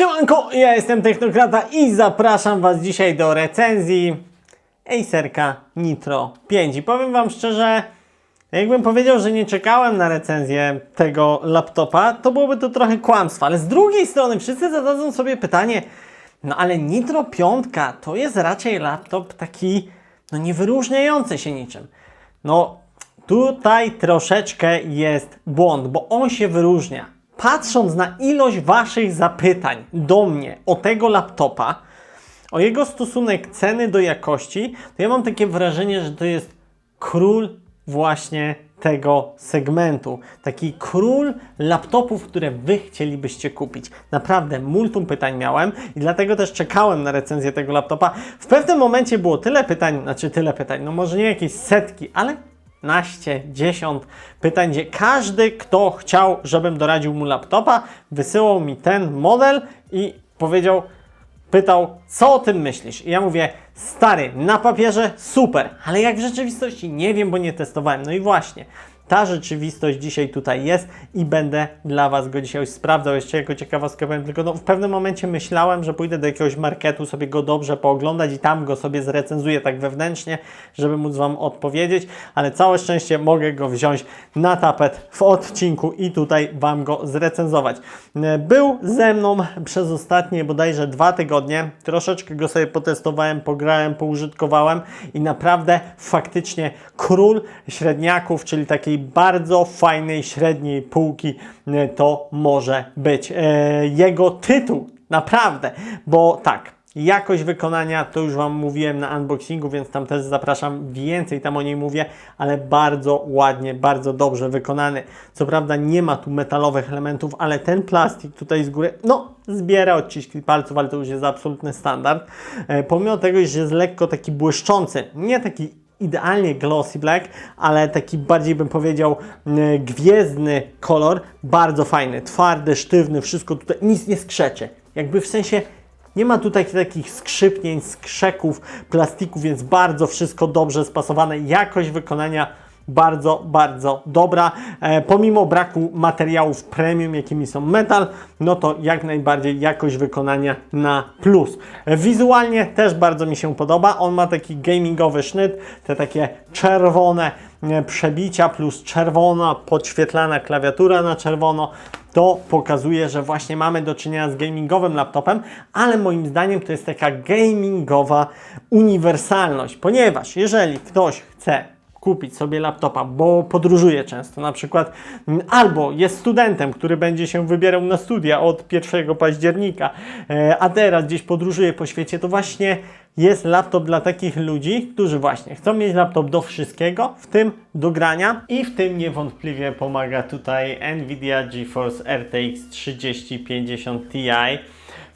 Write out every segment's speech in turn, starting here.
Siemanko, ja jestem Technokrata i zapraszam Was dzisiaj do recenzji Acerka Nitro 5. I powiem Wam szczerze, jakbym powiedział, że nie czekałem na recenzję tego laptopa, to byłoby to trochę kłamstwo. Ale z drugiej strony wszyscy zadadzą sobie pytanie, no ale Nitro 5 to jest raczej laptop taki, no nie wyróżniający się niczym. No tutaj troszeczkę jest błąd, bo on się wyróżnia. Patrząc na ilość Waszych zapytań do mnie o tego laptopa, o jego stosunek ceny do jakości, to ja mam takie wrażenie, że to jest król właśnie tego segmentu. Taki król laptopów, które Wy chcielibyście kupić. Naprawdę, multum pytań miałem i dlatego też czekałem na recenzję tego laptopa. W pewnym momencie było tyle pytań, znaczy tyle pytań, no może nie jakieś setki, ale naście, dziesiąt pytań, gdzie każdy, kto chciał, żebym doradził mu laptopa, wysyłał mi ten model i powiedział, pytał, co o tym myślisz? I ja mówię, stary, na papierze super, ale jak w rzeczywistości nie wiem, bo nie testowałem. No i właśnie, ta rzeczywistość dzisiaj tutaj jest i będę dla Was go dzisiaj sprawdzał. Jeszcze jako ciekawostkę powiem tylko, no, w pewnym momencie myślałem, że pójdę do jakiegoś marketu sobie go dobrze pooglądać i tam go sobie zrecenzuję tak wewnętrznie, żeby móc Wam odpowiedzieć, ale całe szczęście mogę go wziąć na tapet w odcinku i tutaj Wam go zrecenzować. E, Był ze mną przez ostatnie bodajże dwa tygodnie, troszeczkę go sobie potestowałem, pograłem, poużytkowałem i naprawdę faktycznie król średniaków, czyli takiej bardzo fajnej średniej półki e, to może być. E, Jego tytuł, naprawdę, bo tak, Jakość wykonania to już Wam mówiłem na unboxingu, więc tam też zapraszam, więcej tam o niej mówię, ale bardzo ładnie, bardzo dobrze wykonany. Co prawda nie ma tu metalowych elementów, ale ten plastik tutaj z góry, no zbiera odciski palców, ale to już jest absolutny standard. E, pomimo tego, że jest lekko taki błyszczący, nie taki idealnie glossy black, ale taki bardziej bym powiedział e, gwiezdny kolor, bardzo fajny, twardy, sztywny, wszystko tutaj, nic nie skrzecze. Jakby w sensie nie ma tutaj takich skrzypnięć, skrzeków, plastiku, więc bardzo wszystko dobrze spasowane. Jakość wykonania bardzo, bardzo dobra. E, pomimo braku materiałów premium, jakimi są metal, no to jak najbardziej jakość wykonania na plus. E, wizualnie też bardzo mi się podoba. On ma taki gamingowy sznyt, te takie czerwone e, przebicia plus czerwona podświetlana klawiatura na czerwono to pokazuje, że właśnie mamy do czynienia z gamingowym laptopem, ale moim zdaniem to jest taka gamingowa uniwersalność, ponieważ jeżeli ktoś chce kupić sobie laptopa, bo podróżuje często, na przykład albo jest studentem, który będzie się wybierał na studia od 1 października, e, a teraz gdzieś podróżuje po świecie, to właśnie jest laptop dla takich ludzi, którzy właśnie chcą mieć laptop do wszystkiego, w tym do grania i w tym niewątpliwie pomaga tutaj Nvidia GeForce RTX 3050 Ti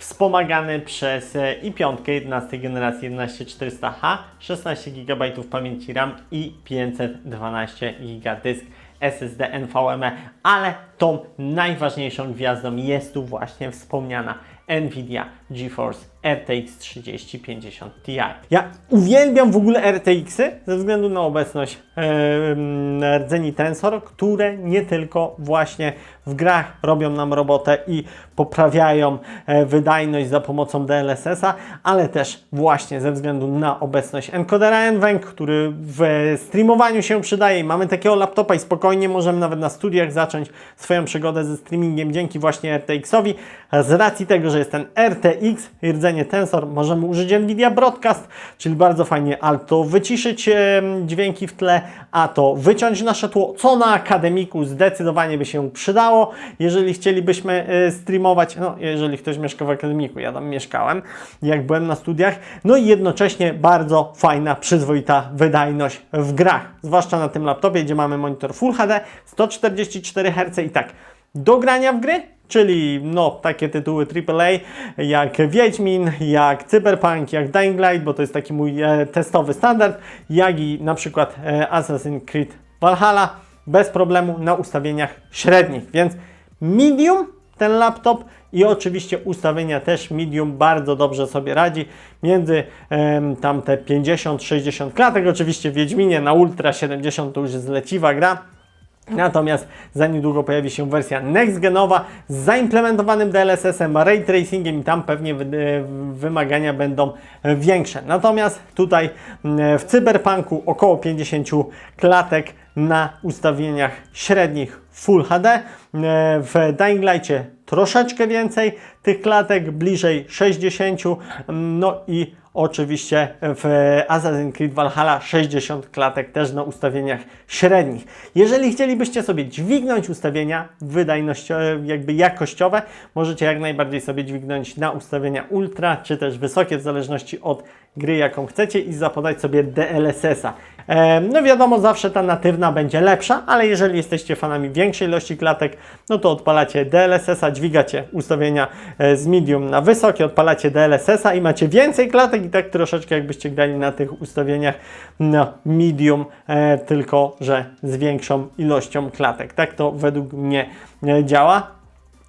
wspomagany przez e, i5 11 generacji 11400H, 16 GB pamięci RAM i 512 GB dysk SSD NVMe, ale tą najważniejszą gwiazdą jest tu właśnie wspomniana Nvidia GeForce RTX 3050 Ti. Ja uwielbiam w ogóle RTX-y ze względu na obecność e, rdzeni Tensor, które nie tylko właśnie w grach robią nam robotę i poprawiają e, wydajność za pomocą DLSS-a, ale też właśnie ze względu na obecność encodera NVENC, który w streamowaniu się przydaje mamy takiego laptopa i spokojnie możemy nawet na studiach zacząć swoją przygodę ze streamingiem dzięki właśnie RTX-owi. Z racji tego, że jest ten RTX i rdzenie Tensor, możemy użyć NVIDIA Broadcast, czyli bardzo fajnie alto wyciszyć dźwięki w tle, a to wyciąć nasze tło, co na akademiku zdecydowanie by się przydało, jeżeli chcielibyśmy e, streamować, no jeżeli ktoś mieszka w akademiku, ja tam mieszkałem, jak byłem na studiach, no i jednocześnie bardzo fajna, przyzwoita wydajność w grach, zwłaszcza na tym laptopie, gdzie mamy monitor Full HD, 144 Hz i tak, do grania w gry, czyli no takie tytuły AAA jak Wiedźmin, jak Cyberpunk, jak Dying Light, bo to jest taki mój e, testowy standard, jak i na przykład e, Assassin's Creed Valhalla bez problemu na ustawieniach średnich, więc medium ten laptop i oczywiście ustawienia też medium bardzo dobrze sobie radzi. Między em, tam te 50-60 klatek, oczywiście w Wiedźminie na Ultra 70 to już jest leciwa gra, Natomiast za niedługo pojawi się wersja next-genowa z zaimplementowanym DLSS-em, ray tracingiem i tam pewnie e, wymagania będą e, większe. Natomiast tutaj mm, w Cyberpunku około 50 klatek na ustawieniach średnich Full HD. E, W Dying Light'cie troszeczkę więcej tych klatek, bliżej 60. No i oczywiście w Assassin's Creed Valhalla 60 klatek też na ustawieniach średnich. Jeżeli chcielibyście sobie dźwignąć ustawienia wydajnościowe, jakby jakościowe, możecie jak najbardziej sobie dźwignąć na ustawienia ultra, czy też wysokie, w zależności od gry, jaką chcecie i zapodać sobie DLSS-a. No wiadomo, zawsze ta natywna będzie lepsza, ale jeżeli jesteście fanami większej ilości klatek, no to odpalacie DLSS-a, dźwigacie ustawienia e, z medium na wysokie, odpalacie DLSS-a i macie więcej klatek i tak troszeczkę jakbyście grali na tych ustawieniach na medium, e, tylko że z większą ilością klatek. Tak to według mnie e, działa.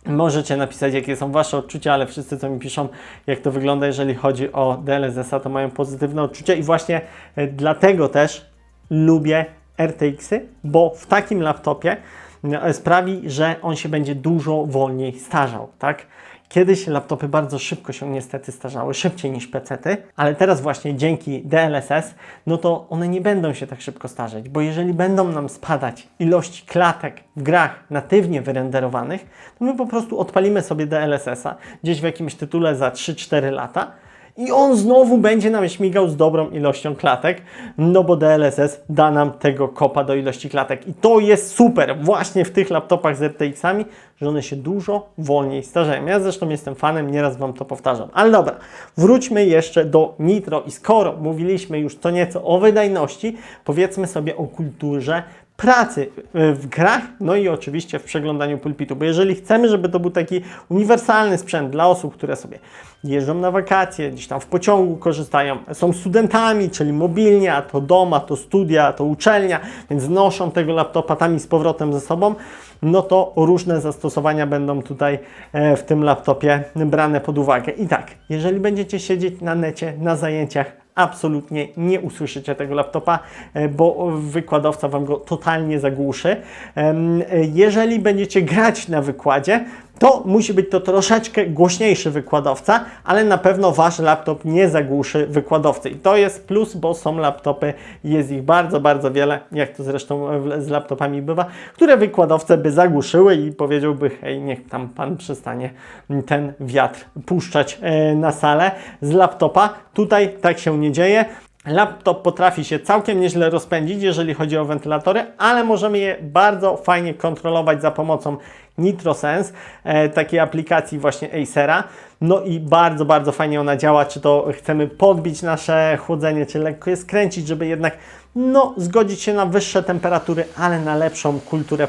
Możecie napisać, jakie są Wasze odczucia, ale wszyscy, co mi piszą, jak to wygląda, jeżeli chodzi o DLSS-a, to mają pozytywne odczucia i właśnie e, dlatego też lubię RTX-y, bo w takim laptopie e, sprawi, że on się będzie dużo wolniej starzał, tak? Kiedyś laptopy bardzo szybko się niestety starzały, szybciej niż PC-ty, ale teraz właśnie dzięki DLSS, no to one nie będą się tak szybko starzeć, bo jeżeli będą nam spadać ilości klatek w grach natywnie wyrenderowanych, to my po prostu odpalimy sobie DLSS-a gdzieś w jakimś tytule za 3-4 lata i on znowu będzie nam śmigał z dobrą ilością klatek, no bo DLSS da nam tego kopa do ilości klatek. I to jest super właśnie w tych laptopach z RTX-ami, że one się dużo wolniej starzeją. Ja zresztą jestem fanem, nieraz Wam to powtarzam. Ale dobra, wróćmy jeszcze do Nitro i skoro mówiliśmy już co nieco o wydajności, powiedzmy sobie o kulturze pracy w grach, no i oczywiście w przeglądaniu pulpitu, bo jeżeli chcemy, żeby to był taki uniwersalny sprzęt dla osób, które sobie jeżdżą na wakacje, gdzieś tam w pociągu korzystają, są studentami, czyli mobilnie, a to dom, a to studia, to uczelnia, więc noszą tego laptopa tam i z powrotem ze sobą, no to różne zastosowania będą tutaj e, w tym laptopie brane pod uwagę. I tak, jeżeli będziecie siedzieć na necie, na zajęciach, absolutnie nie usłyszycie tego laptopa, e, bo wykładowca Wam go totalnie zagłuszy. E, Jeżeli będziecie grać na wykładzie, to musi być to troszeczkę głośniejszy wykładowca, ale na pewno Wasz laptop nie zagłuszy wykładowcy. I to jest plus, bo są laptopy, jest ich bardzo, bardzo wiele, jak to zresztą z laptopami bywa, które wykładowce by zagłuszyły i powiedziałby, hej, niech tam Pan przestanie ten wiatr puszczać e, na salę z laptopa. Tutaj tak się nie dzieje. Laptop potrafi się całkiem nieźle rozpędzić, jeżeli chodzi o wentylatory, ale możemy je bardzo fajnie kontrolować za pomocą NitroSense, takiej aplikacji właśnie Acera. No i bardzo, bardzo fajnie ona działa, czy to chcemy podbić nasze chłodzenie, czy lekko je skręcić, żeby jednak no, zgodzić się na wyższe temperatury, ale na lepszą kulturę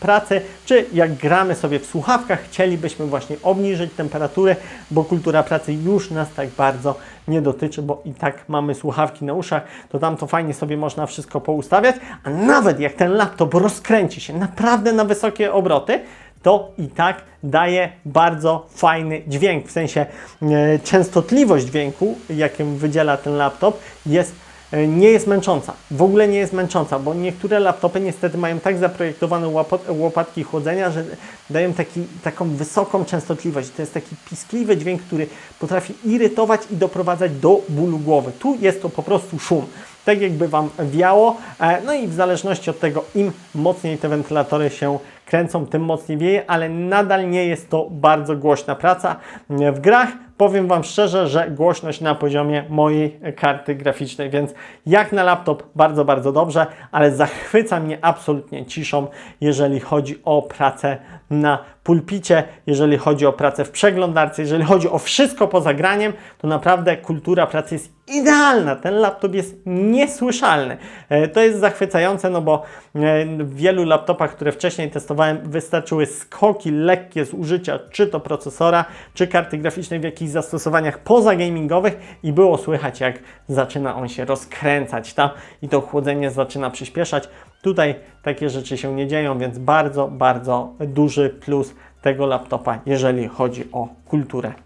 pracy, czy jak gramy sobie w słuchawkach, chcielibyśmy właśnie obniżyć temperatury, bo kultura pracy już nas tak bardzo nie dotyczy, bo i tak mamy słuchawki na uszach, to tam to fajnie sobie można wszystko poustawiać, a nawet jak ten laptop rozkręci się naprawdę na wysokie obroty, to i tak daje bardzo fajny dźwięk, w sensie e, częstotliwość dźwięku, jakim wydziela ten laptop, jest e, nie jest męcząca. W ogóle nie jest męcząca, bo niektóre laptopy niestety mają tak zaprojektowane łopatki chłodzenia, że dają taki, taką wysoką częstotliwość. To jest taki piskliwy dźwięk, który potrafi irytować i doprowadzać do bólu głowy. Tu jest to po prostu szum. Tak jakby Wam wiało, e, no i w zależności od tego, im mocniej te wentylatory się kręcą, tym mocniej wieje, ale nadal nie jest to bardzo głośna praca. W grach powiem Wam szczerze, że głośność na poziomie mojej karty graficznej, więc jak na laptop bardzo, bardzo dobrze, ale zachwyca mnie absolutnie ciszą, jeżeli chodzi o pracę na pulpicie, jeżeli chodzi o pracę w przeglądarce, jeżeli chodzi o wszystko poza graniem, to naprawdę kultura pracy jest idealna. Ten laptop jest niesłyszalny. E, To jest zachwycające, no bo e, w wielu laptopach, które wcześniej testowałem, wystarczyły skoki lekkie z użycia czy to procesora, czy karty graficznej w jakichś zastosowaniach pozagamingowych i było słychać, jak zaczyna on się rozkręcać tam i to chłodzenie zaczyna przyspieszać. Tutaj takie rzeczy się nie dzieją, więc bardzo, bardzo duży plus tego laptopa, jeżeli chodzi o kulturę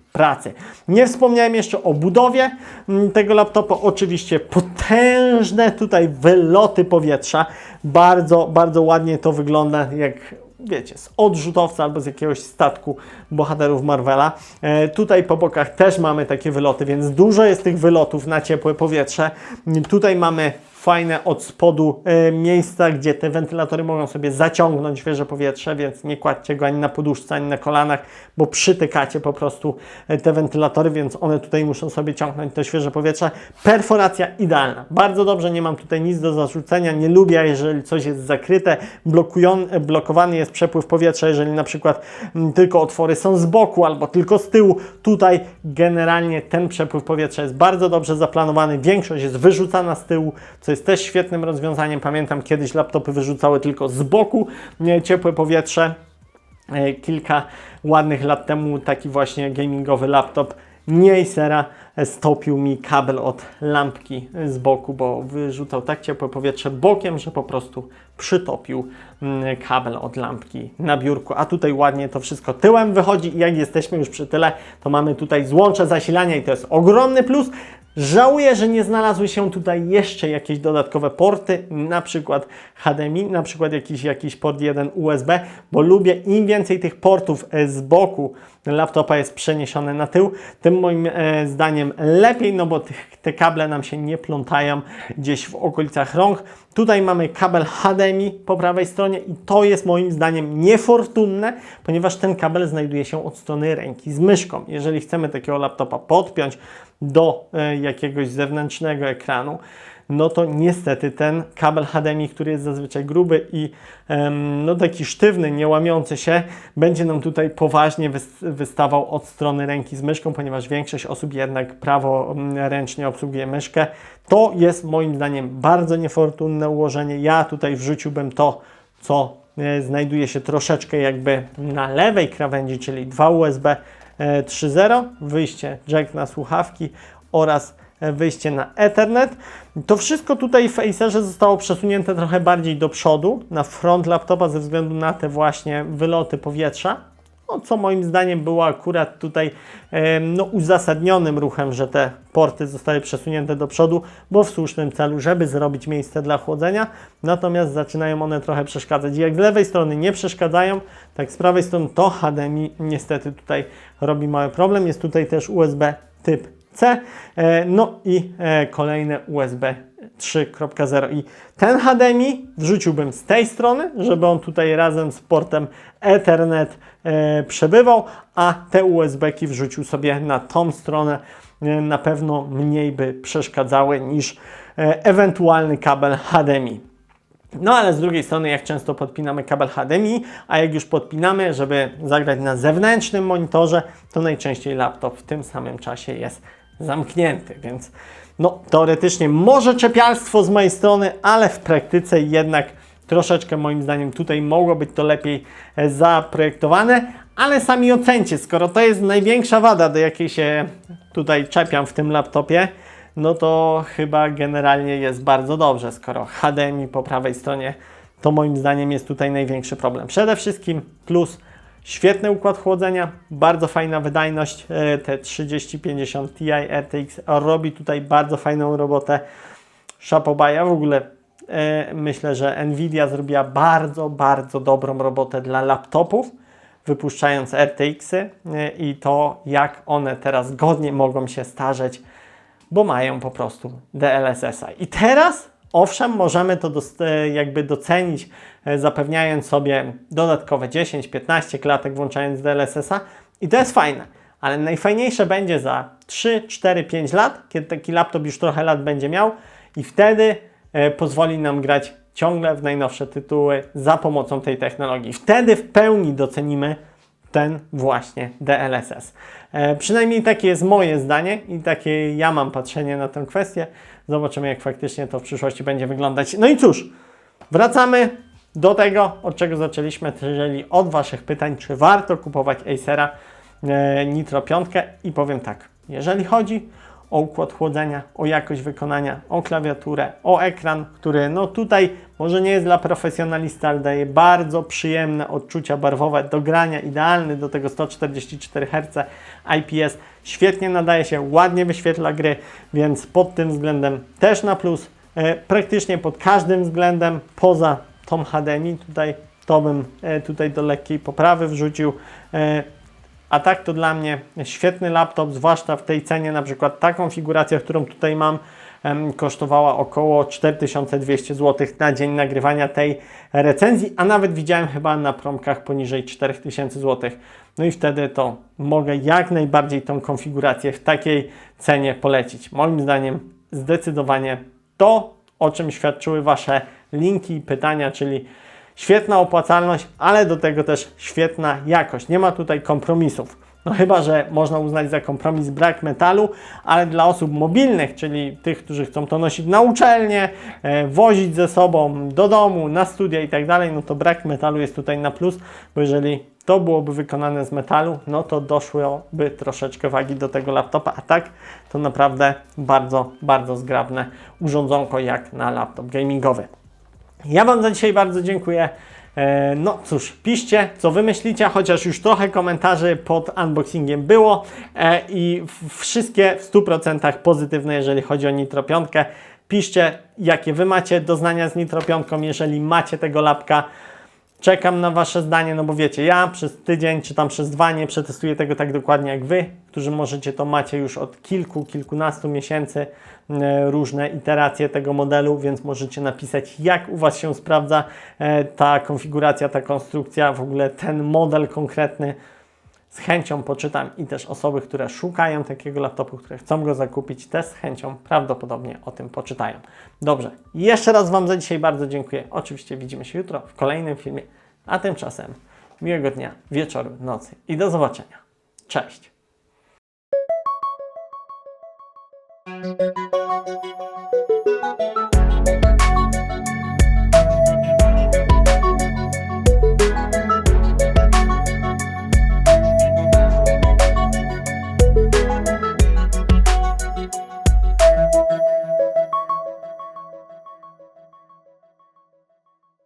Nie wspomniałem jeszcze o budowie mm, tego laptopa. Oczywiście potężne tutaj wyloty powietrza. Bardzo, bardzo ładnie to wygląda, jak wiecie, z odrzutowca albo z jakiegoś statku bohaterów Marvela. E, tutaj po bokach też mamy takie wyloty, więc dużo jest tych wylotów na ciepłe powietrze. Tutaj mamy fajne od spodu e, miejsca, gdzie te wentylatory mogą sobie zaciągnąć świeże powietrze, więc nie kładźcie go ani na poduszce, ani na kolanach, bo przytykacie po prostu e, te wentylatory, więc one tutaj muszą sobie ciągnąć to świeże powietrze. Perforacja idealna. Bardzo dobrze, nie mam tutaj nic do zarzucenia. Nie lubię, jeżeli coś jest zakryte, e, blokowany jest przepływ powietrza, jeżeli na przykład m, tylko otwory są z boku albo tylko z tyłu. Tutaj generalnie ten przepływ powietrza jest bardzo dobrze zaplanowany. Większość jest wyrzucana z tyłu, co jest też świetnym rozwiązaniem. Pamiętam kiedyś laptopy wyrzucały tylko z boku ciepłe powietrze. E, Kilka ładnych lat temu taki właśnie gamingowy laptop nie Acera e, stopił mi kabel od lampki z boku, bo wyrzucał tak ciepłe powietrze bokiem, że po prostu przytopił mm, kabel od lampki na biurku. A tutaj ładnie to wszystko tyłem wychodzi i jak jesteśmy już przy tyle, to mamy tutaj złącze zasilania i to jest ogromny plus. Żałuję, że nie znalazły się tutaj jeszcze jakieś dodatkowe porty, na przykład HDMI, na przykład jakiś, jakiś port 1 USB, bo lubię im więcej tych portów z boku laptopa jest przeniesione na tył, tym moim e, zdaniem lepiej, no bo te kable nam się nie plątają gdzieś w okolicach rąk. Tutaj mamy kabel HDMI po prawej stronie i to jest moim zdaniem niefortunne, ponieważ ten kabel znajduje się od strony ręki z myszką. Jeżeli chcemy takiego laptopa podpiąć do e, jakiegoś zewnętrznego ekranu, no to niestety ten kabel HDMI, który jest zazwyczaj gruby i no taki sztywny, nie łamiący się, będzie nam tutaj poważnie wys wystawał od strony ręki z myszką, ponieważ większość osób jednak prawo mm, ręcznie obsługuje myszkę. To jest moim zdaniem bardzo niefortunne ułożenie. Ja tutaj wrzuciłbym to, co e, znajduje się troszeczkę jakby na lewej krawędzi, czyli dwa USB e, 3.0, wyjście jack na słuchawki oraz e, wyjście na Ethernet. To wszystko tutaj w Acerze zostało przesunięte trochę bardziej do przodu, na front laptopa ze względu na te właśnie wyloty powietrza. No, co moim zdaniem było akurat tutaj e, no, uzasadnionym ruchem, że te porty zostały przesunięte do przodu, bo w słusznym celu, żeby zrobić miejsce dla chłodzenia. Natomiast zaczynają one trochę przeszkadzać. Jak z lewej strony nie przeszkadzają, tak z prawej strony to HDMI niestety tutaj robi mały problem. Jest tutaj też USB typ C, e, no i e, kolejne USB 3.0 i ten HDMI wrzuciłbym z tej strony, żeby on tutaj razem z portem Ethernet e, przebywał, a te USB-ki wrzucił sobie na tą stronę. Na pewno mniej by przeszkadzały niż ewentualny kabel HDMI. No ale z drugiej strony, jak często podpinamy kabel HDMI, a jak już podpinamy, żeby zagrać na zewnętrznym monitorze, to najczęściej laptop w tym samym czasie jest zamknięty, więc no teoretycznie może czepialstwo z mojej strony, ale w praktyce jednak troszeczkę moim zdaniem tutaj mogło być to lepiej e, zaprojektowane, ale sami ocencie, skoro to jest największa wada, do jakiej się tutaj czepiam w tym laptopie, no to chyba generalnie jest bardzo dobrze, skoro HDMI po prawej stronie to moim zdaniem jest tutaj największy problem. Przede wszystkim plus świetny układ chłodzenia, bardzo fajna wydajność, e, te 3050 Ti RTX robi tutaj bardzo fajną robotę. Shapoba, ja w ogóle e, myślę, że Nvidia zrobiła bardzo, bardzo dobrą robotę dla laptopów, wypuszczając RTX-y e, i to jak one teraz godnie mogą się starzeć bo mają po prostu DLSS-a. I teraz, owszem, możemy to e, jakby docenić, e, zapewniając sobie dodatkowe 10-15 klatek, włączając DLSS-a i to jest fajne. Ale najfajniejsze będzie za 3, 4, 5 lat, kiedy taki laptop już trochę lat będzie miał i wtedy e, pozwoli nam grać ciągle w najnowsze tytuły za pomocą tej technologii. Wtedy w pełni docenimy ten właśnie DLSS. Przynajmniej takie jest moje zdanie i takie ja mam patrzenie na tę kwestię. Zobaczymy, jak faktycznie to w przyszłości będzie wyglądać. No i cóż, wracamy do tego, od czego zaczęliśmy, czyli od Waszych pytań, czy warto kupować Acera e, Nitro 5 i powiem tak, jeżeli chodzi o układ chłodzenia, o jakość wykonania, o klawiaturę, o ekran, który no tutaj może nie jest dla profesjonalisty, ale daje bardzo przyjemne odczucia barwowe do grania, idealny do tego 144 Hz IPS, świetnie nadaje się, ładnie wyświetla gry, więc pod tym względem też na plus. E, praktycznie pod każdym względem, poza tą HDMI, tutaj to bym e, tutaj do lekkiej poprawy wrzucił. E, a tak to dla mnie świetny laptop, zwłaszcza w tej cenie, na przykład ta konfiguracja, którą tutaj mam, kosztowała około 4200 zł na dzień nagrywania tej recenzji, a nawet widziałem chyba na promkach poniżej 4000 zł. No i wtedy to mogę jak najbardziej tą konfigurację w takiej cenie polecić. Moim zdaniem zdecydowanie to, o czym świadczyły Wasze linki i pytania, czyli świetna opłacalność, ale do tego też świetna jakość. Nie ma tutaj kompromisów. No chyba, że można uznać za kompromis brak metalu, ale dla osób mobilnych, czyli tych, którzy chcą to nosić na uczelnię, e, wozić ze sobą do domu, na studia i tak dalej, no to brak metalu jest tutaj na plus, bo jeżeli to byłoby wykonane z metalu, no to doszłoby troszeczkę wagi do tego laptopa, a tak to naprawdę bardzo, bardzo zgrabne urządzonko jak na laptop gamingowy. Ja Wam za dzisiaj bardzo dziękuję. E, No cóż, piszcie, co wy myślicie, chociaż już trochę komentarzy pod unboxingiem było e, i wszystkie w 100% pozytywne, jeżeli chodzi o Nitro 5. Piszcie, jakie wy macie doznania z Nitro 5, jeżeli macie tego lapka. Czekam na Wasze zdanie, no bo wiecie, ja przez tydzień czy tam przez dwa nie przetestuję tego tak dokładnie jak Wy, którzy możecie to macie już od kilku, kilkunastu miesięcy e, różne iteracje tego modelu, więc możecie napisać jak u Was się sprawdza e, ta konfiguracja, ta konstrukcja, w ogóle ten model konkretny. Z chęcią poczytam i też osoby, które szukają takiego laptopu, które chcą go zakupić, też z chęcią prawdopodobnie o tym poczytają. Dobrze, jeszcze raz Wam za dzisiaj bardzo dziękuję. Oczywiście widzimy się jutro w kolejnym filmie, a tymczasem miłego dnia, wieczoru, nocy i do zobaczenia. Cześć! Thank